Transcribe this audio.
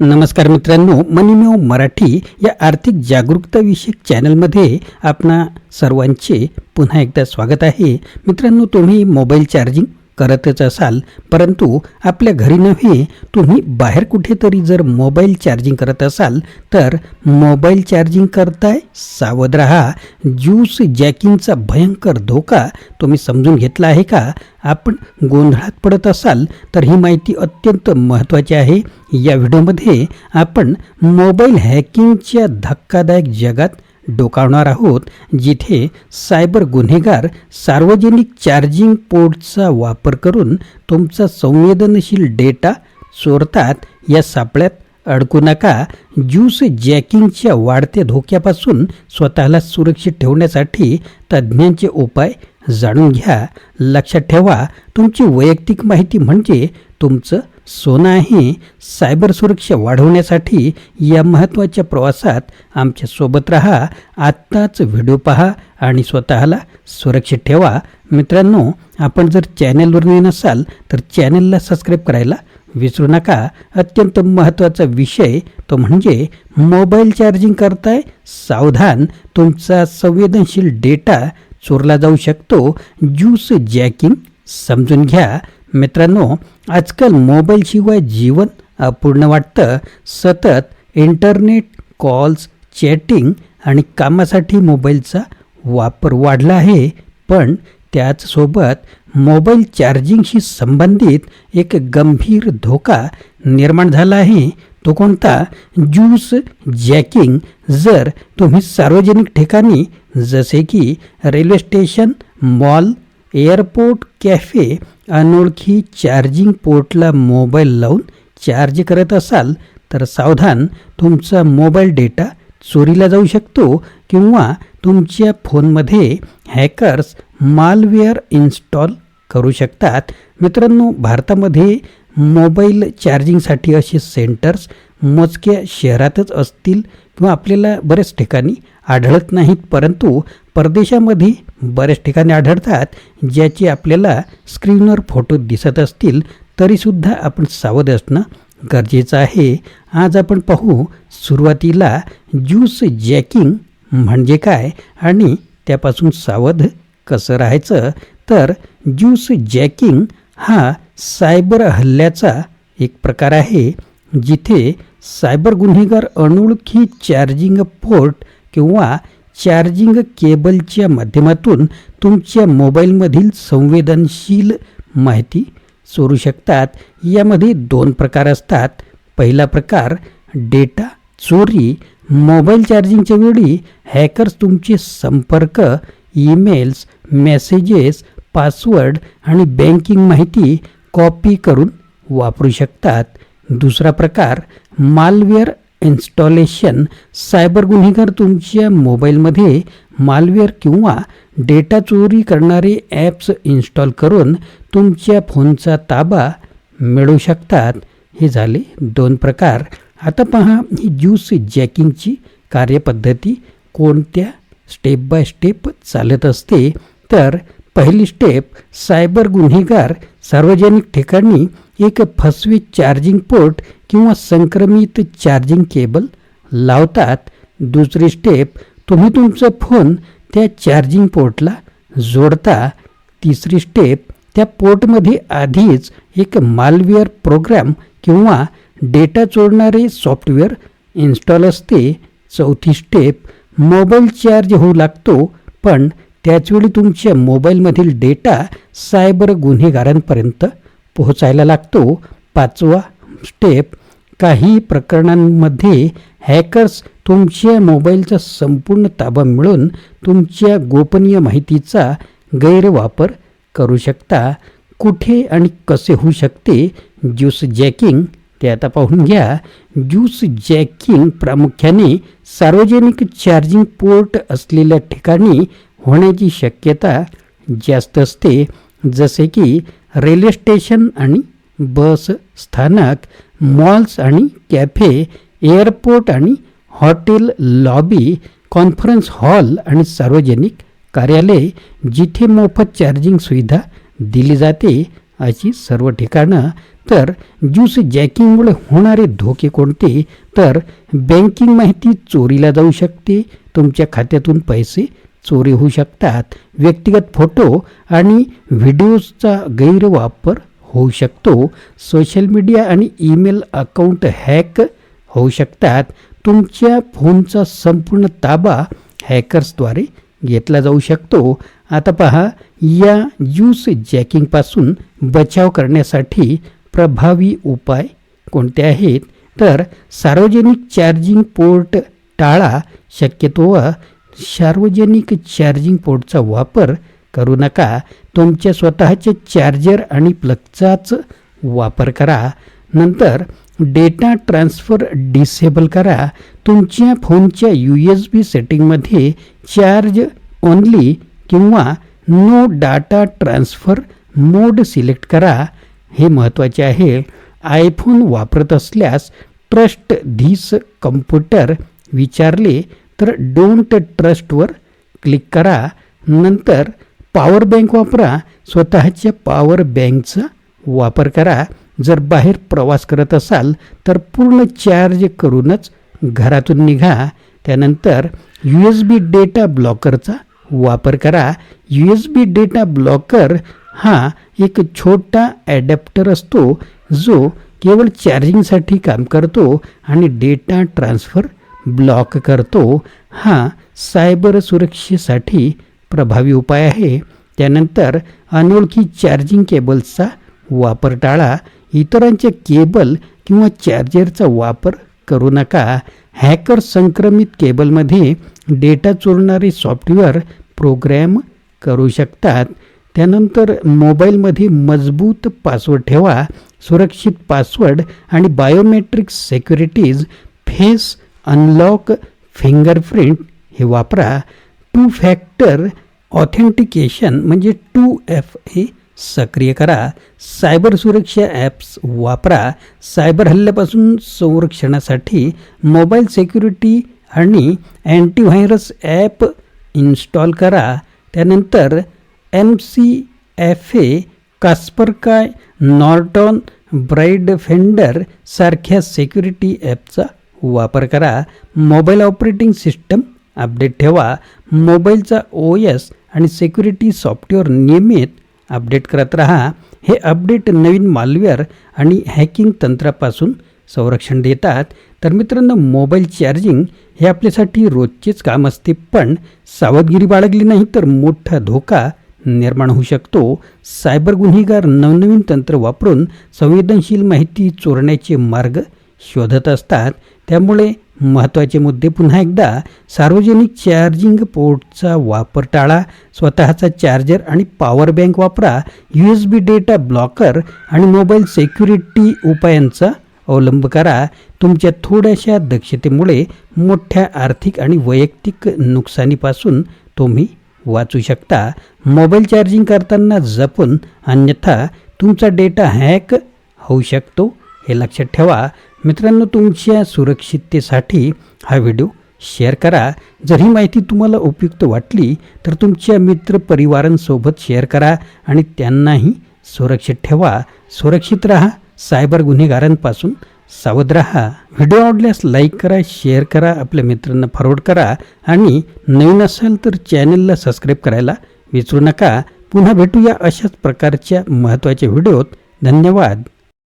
नमस्कार मित्रांनो मनीमेव मराठी या आर्थिक जागरूकताविषयक चॅनलमध्ये आपणा सर्वांचे पुन्हा एकदा स्वागत आहे. मित्रांनो तुम्ही मोबाईल चार्जिंग करतच असाल परंतु आपल्या घरी नव्हे तुम्ही बाहेर कुठेतरी जर मोबाईल चार्जिंग करत असाल तर मोबाईल चार्जिंग करताय सावध रहा. ज्यूस जॅकिंगचा भयंकर धोका तुम्ही समजून घेतला आहे का? आपण गोंधळात पडत असाल तर ही माहिती अत्यंत महत्त्वाची आहे. या व्हिडिओमध्ये आपण मोबाईल हॅकिंगच्या धक्कादायक जगात डोकावणार आहोत जिथे सायबर गुन्हेगार सार्वजनिक चार्जिंग पोर्टचा वापर करून तुमचा संवेदनशील डेटा चोरतात. या सापळ्यात अडकू नका. ज्यूस जॅकिंगच्या वाढत्या धोक्यापासून स्वतःला सुरक्षित ठेवण्यासाठी तज्ज्ञांचे उपाय जाणून घ्या. लक्षात ठेवा तुमची वैयक्तिक माहिती म्हणजे तुमचं सोना हे सायबर सुरक्षा वाढवण्यासाठी या महत्त्वाच्या प्रवासात आमच्यासोबत राहा. आत्ताच व्हिडिओ पहा आणि स्वतःला सुरक्षित ठेवा. मित्रांनो आपण जर चॅनलवर नवीन नसाल तर चॅनलला सबस्क्राईब करायला विसरू नका. अत्यंत महत्त्वाचा विषय तो म्हणजे मोबाईल चार्जिंग करताय सावधान. तुमचा संवेदनशील डेटा चोरला जाऊ शकतो. ज्यूस जॅकिंग समजून घ्या. मित्रांनो आजकाल मोबाईलशिवाय जीवन अपूर्ण वाटतं. सतत इंटरनेट कॉल्स चॅटिंग आणि कामासाठी मोबाईलचा वापर वाढला आहे. पण त्याचसोबत मोबाईल चार्जिंगशी संबंधित एक गंभीर धोका निर्माण झाला आहे. तो कोणता? Juice jacking. जर तुम्ही सार्वजनिक ठिकाणी जसे की railway station mall airport cafe अनोळखी चार्जिंग पोर्टला मोबाईल लावून चार्ज करत असाल तर सावधान तुमचा मोबाईल डेटा चोरीला जाऊ शकतो किंवा तुमच्या फोनमध्ये हॅकर्स मालवेअर इन्स्टॉल करू शकतात. मित्रांनो भारतामध्ये मोबाईल चार्जिंगसाठी असे सेंटर्स मोजक्या शहरातच असतील किंवा आपल्याला बऱ्याच ठिकाणी आढळत नाहीत परंतु परदेशामध्ये बऱ्याच ठिकाणी आढळतात ज्याचे आपल्याला स्क्रीनवर फोटो दिसत असतील तरीसुद्धा आपण सावध असणं गरजेचं आहे. आज आपण पाहू सुरुवातीला ज्यूस जॅकिंग म्हणजे काय आणि त्यापासून सावध कसं राहायचं? तर ज्यूस जॅकिंग हा सायबर हल्ल्याचा एक प्रकार आहे जिथे सायबर गुन्हेगार अनोळखी चार्जिंग पोर्ट किंवा चार्जिंग केबलच्या माध्यमातून तुमच्या मोबाईलमधील संवेदनशील माहिती चोरू शकतात. यामध्ये दोन प्रकार असतात. पहिला प्रकार डेटा चोरी. मोबाईल चार्जिंगच्या वेळी हॅकर्स तुमचे संपर्क ईमेल्स मेसेजेस पासवर्ड आणि बँकिंग माहिती कॉपी करून वापरू शकतात. दुसरा प्रकार मालवेअर इन्स्टॉलेशन सायबर गुन्हेगार तुमच्या मोबाईलमध्ये मालवेअर किंवा डेटा चोरी करणारे ॲप्स इन्स्टॉल करून तुमच्या फोनचा ताबा मिळवू शकतात. हे झाले दोन प्रकार. आता पहा ही ज्यूस जॅकिंगची कार्यपद्धती कोणत्या स्टेप बाय स्टेप चालत असते? तर पहिली स्टेप सायबर गुन्हेगार सार्वजनिक ठिकाणी एक फसवी चार्जिंग पोर्ट किंवा संक्रमित चार्जिंग केबल लावतात दुसरी स्टेप तुम्ही तुमचा फोन त्या चार्जिंग पोर्टला जोडता तिसरी स्टेप त्या पोर्टमध्ये आधीच एक मालवेअर प्रोग्राम किंवा डेटा चोरणारे सॉफ्टवेअर इन्स्टॉल असते. चौथी स्टेप मोबाईल चार्ज होऊ लागतो पण त्याचवेळी तुमच्या मोबाईलमधील डेटा सायबर गुन्हेगारांपर्यंत पोहोचायला लागतो. पाचवा स्टेप काही प्रकरणांमध्ये हॅकर्स तुमच्या मोबाईलचा संपूर्ण ताबा मिळून तुमच्या गोपनीय माहितीचा गैरवापर करू शकता. कुठे आणि कसे होऊ शकते? ज्यूस जॅकिंग ते आता पाहून घ्या. ज्यूस जॅकिंग प्रामुख्याने सार्वजनिक चार्जिंग पोर्ट असलेल्या ठिकाणी होण्याची शक्यता जास्त असते. जसे की रेल्वे स्टेशन आणि बस स्थानक मॉल्स आणि कॅफे एअरपोर्ट आणि हॉटेल लॉबी कॉन्फरन्स हॉल आणि सार्वजनिक कार्यालय जिथे मोफत चार्जिंग सुविधा दिली जाते अशी सर्व ठिकाणं. तर ज्यूस जॅकिंगमुळे होणारे धोके कोणते? तर बँकिंग माहिती चोरीला जाऊ शकते. तुमच्या खात्यातून पैसे चोरी होऊ शकतात. व्यक्तिगत फोटो आणि व्हिडिओजचा गैरवापर होऊ शकतो. सोशल मीडिया आणि ईमेल अकाउंट हॅक होऊ शकतात. तुमच्या फोनचा संपूर्ण ताबा हॅकर्सद्वारे घेतला जाऊ शकतो. आता पहा या ज्यूस जॅकिंगपासून बचाव करण्यासाठी प्रभावी उपाय कोणते आहेत? तर सार्वजनिक चार्जिंग पोर्ट टाळा शक्यतो सार्वजनिक चार्जिंग पोर्टचा वापर करू नका. तुमच्या स्वतःचे चार्जर आणि प्लगचाच वापर करा. नंतर डेटा ट्रान्सफर डिसेबल करा. तुमच्या फोनच्या यू एस बी सेटिंगमध्ये चार्ज ओनली किंवा no data transfer mode select करा. हे महत्त्वाचे आहे. आयफोन वापरत असल्यास ट्रस्ट धीस कम्प्युटर विचारले तर डोंट ट्रस्टवर क्लिक करा. नंतर पॉवर बँक वापरा स्वतःच्या पॉवर बँकचा वापर करा. जर बाहेर प्रवास करत असाल तर पूर्ण चार्ज करूनच घरातून निघा. त्यानंतर यू एस बी डेटा ब्लॉकरचा वापर करा. U S B data blocker हा एक छोटा ॲडॅप्टर असतो जो केवळ चार्जिंगसाठी काम करतो आणि डेटा ट्रान्सफर ब्लॉक करतो. हा सायबर सुरक्षेसाठी प्रभावी उपाय आहे. त्यानंतर अनोळखी चार्जिंग केबल्सचा वापर टाळा. इतरांचे केबल किंवा चार्जरचा वापर करू नका. हॅकर संक्रमित केबलमध्ये डेटा चोरणारे सॉफ्टवेअर प्रोग्रॅम करू शकतात. त्यानंतर मोबाईलमध्ये मजबूत पासवर्ड ठेवा. सुरक्षित पासवर्ड आणि biometric securities face unlock fingerprint हे वापरा. टू फॅक्टर ऑथेंटिकेशन म्हणजे टू एफ हे सक्रिय करा सायबर सुरक्षा ॲप्स वापरा सायबर हल्ल्यापासून संरक्षणासाठी मोबाईल सेक्युरिटी आणि अँटीव्हायरस ॲप इन्स्टॉल करा. त्यानंतर M C F A Kaspersky Norton Bitdefender सारख्या सेक्युरिटी ॲपचा वापर करा. मोबाईल ऑपरेटिंग सिस्टम अपडेट ठेवा. मोबाईलचा ओ एस आणि सिक्युरिटी सॉफ्टवेअर नियमित अपडेट करत राहा. हे अपडेट नवीन मालवेअर आणि हॅकिंग तंत्रापासून संरक्षण देतात. तर मित्रांनो मोबाईल चार्जिंग हे आपल्यासाठी रोजचेच काम असते पण सावधगिरी बाळगली नाही तर मोठा धोका निर्माण होऊ शकतो. सायबर गुन्हेगार नवनवीन तंत्र वापरून संवेदनशील माहिती चोरण्याचे मार्ग शोधत असतात. त्यामुळे महत्त्वाचे मुद्दे पुन्हा एकदा. सार्वजनिक चार्जिंग पोर्टचा वापर टाळा. स्वतःचा चार्जर आणि पॉवर बँक वापरा. U S B data blocker आणि मोबाईल सेक्युरिटी उपायांचा अवलंब करा. तुमच्या थोड्याशा दक्षतेमुळे मोठ्या आर्थिक आणि वैयक्तिक नुकसानीपासून तुम्ही वाचू शकता. मोबाईल चार्जिंग करताना जपून अन्यथा तुमचा डेटा हॅक होऊ शकतो हे लक्षात ठेवा. मित्रांनो तुमच्या सुरक्षिततेसाठी हा व्हिडिओ शेअर करा. जर ही माहिती तुम्हाला उपयुक्त वाटली तर तुमच्या मित्रपरिवारांसोबत शेअर करा आणि त्यांनाही सुरक्षित ठेवा. सुरक्षित राहा सायबर गुन्हेगारांपासून सावध राहा. व्हिडिओ आवडल्यास लाईक करा शेअर करा आपल्या मित्रांना फॉरवर्ड करा आणि नवीन असाल तर चॅनलला सबस्क्राईब करायला विसरू नका. पुन्हा भेटूया अशाच प्रकारच्या महत्त्वाच्या व्हिडिओत. धन्यवाद.